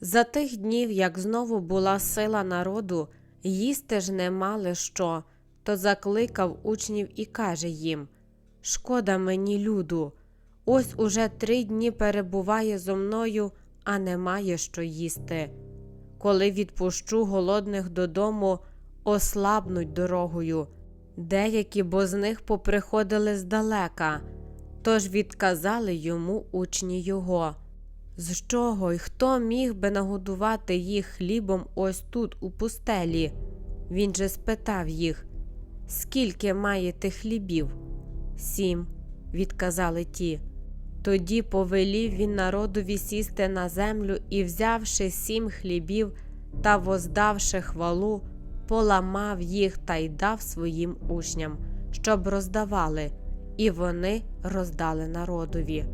За тих днів, як знову була сила народу, їсти ж не мали що, то закликав учнів і каже їм Шкода мені, люду, ось уже три дні перебуває зо мною, а немає що їсти. Коли відпущу голодних додому, ослабнуть дорогою. Деякі бо з них поприходили здалека, тож відказали йому учні його. З чого й хто міг би нагодувати їх хлібом ось тут, у пустелі? Він же спитав їх, скільки маєте хлібів? Сім, відказали ті. Тоді повелів він народові сісти на землю і, взявши сім хлібів та воздавши хвалу, поламав їх та й дав своїм учням, щоб роздавали, і вони роздали народові.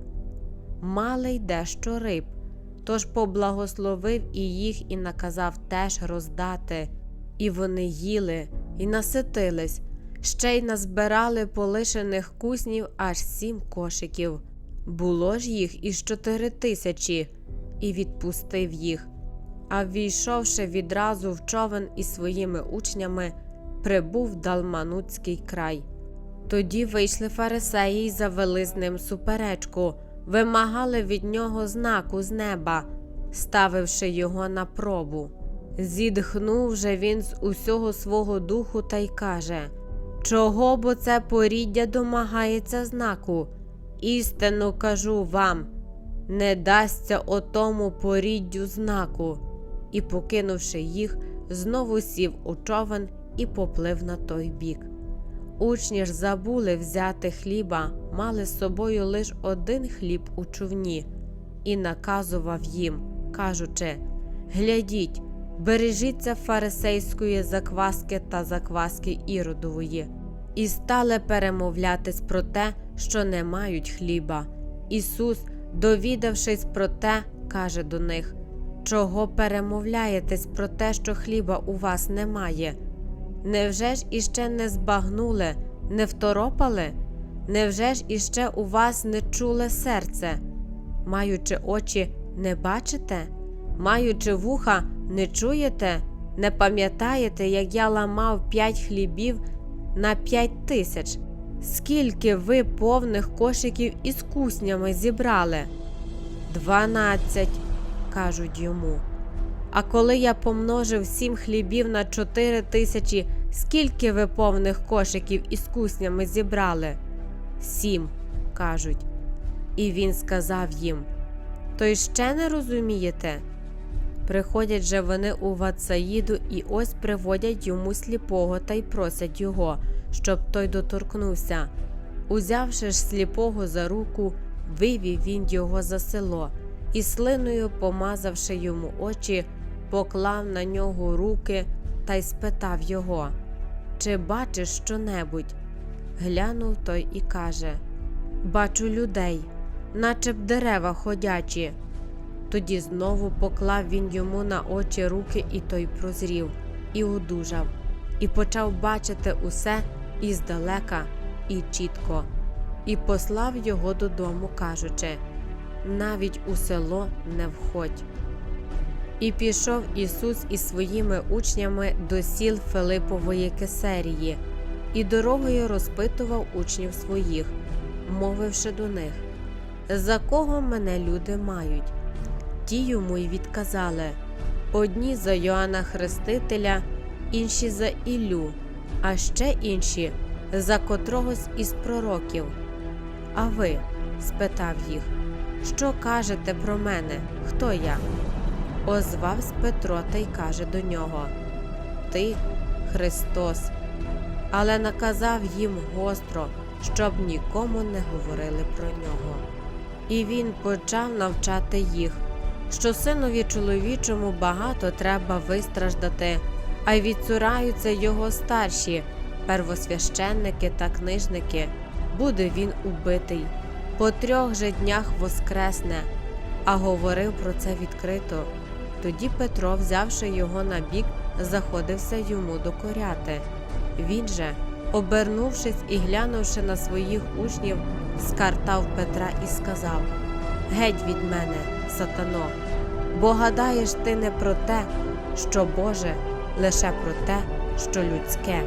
Мали й дещо риб, тож поблагословив і їх і наказав теж роздати. І вони їли і наситились, ще й назбирали полишених куснів аж сім кошиків. Було ж їх із чотири тисячі, і відпустив їх. А війшовши відразу в човен із своїми учнями, прибув в Далманутський край. Тоді вийшли фарисеї й завели з ним суперечку, вимагали від нього знаку з неба, ставивши його на пробу. Зідхнув же він з усього свого духу та й каже Чого бо це поріддя домагається знаку? Істину кажу вам, не дасться отому поріддю знаку. І, покинувши їх, знову сів у човен і поплив на той бік. Учні ж забули взяти хліба, мали з собою лиш один хліб у човні, і наказував їм, кажучи Глядіть, бережіться фарисейської закваски та закваски іродової. І стали перемовлятись про те, що не мають хліба. Ісус, довідавшись про те, каже до них Чого перемовляєтесь про те, що хліба у вас немає? Невже ж іще не збагнули, не второпали? Невже ж іще у вас не чуле серце? Маючи очі, не бачите? Маючи вуха, не чуєте? Не пам'ятаєте, як я ламав п'ять хлібів на п'ять тисяч? Скільки ви повних кошиків із куснями зібрали? Дванадцять, кажуть йому. А коли я помножив сім хлібів на чотири тисячі, скільки ви повних кошиків із куснями зібрали? Сім, кажуть. І він сказав їм: То й ще не розумієте? Приходять же вони у Вацаїду і ось приводять йому сліпого та й просять його, щоб той доторкнувся. Узявши ж сліпого за руку, вивів він його за село і слиною, помазавши йому очі, поклав на нього руки та й спитав його Чи бачиш щонебудь? Глянув той і каже Бачу людей, наче б дерева ходячі. Тоді знову поклав він йому на очі руки, і той прозрів, і одужав, і почав бачити усе і здалека, і чітко, і послав його додому, кажучи навіть у село не входь. І пішов Ісус із своїми учнями до сіл Филипової Кесерії, і дорогою розпитував учнів своїх, мовивши до них За кого мене люди мають? Ті йому й відказали одні за Йоанна Хрестителя, інші за Іллю, а ще інші за котрогось із пророків. А ви? спитав їх, що кажете про мене? Хто я? Озвавсь Петро та й каже до нього Ти Христос, але наказав їм гостро, щоб нікому не говорили про нього. І він почав навчати їх, що синові чоловічому багато треба вистраждати, а й відцураються його старші, первосвященники та книжники. Буде він убитий. По трьох же днях воскресне, а говорив про це відкрито. Тоді Петро, взявши його на бік, заходився йому докоряти. Він же, обернувшись і глянувши на своїх учнів, скартав Петра і сказав Геть від мене, сатано, бо гадаєш ти не про те, що Боже, лише про те, що людське.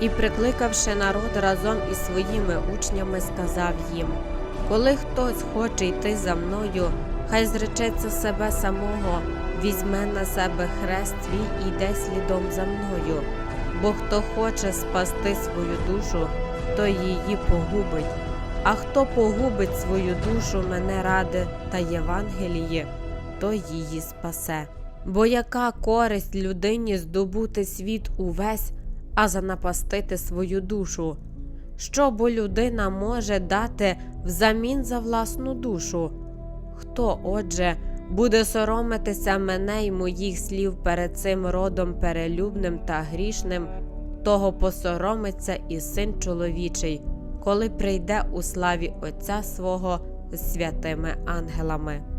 І, прикликавши народ разом із своїми учнями, сказав їм: Коли хтось хоче йти за мною, хай зречеться себе самого, візьме на себе хрест свій і йде слідом за мною. Бо хто хоче спасти свою душу, той її погубить. А хто погубить свою душу мене ради та Євангеліє, той її спасе. Бо яка користь людині здобути світ увесь, а занапастити свою душу? Що бо людина може дати взамін за власну душу? Хто, отже, буде соромитися мене й моїх слів перед цим родом перелюбним та грішним, того посоромиться і син чоловічий, коли прийде у славі Отця свого з святими ангелами.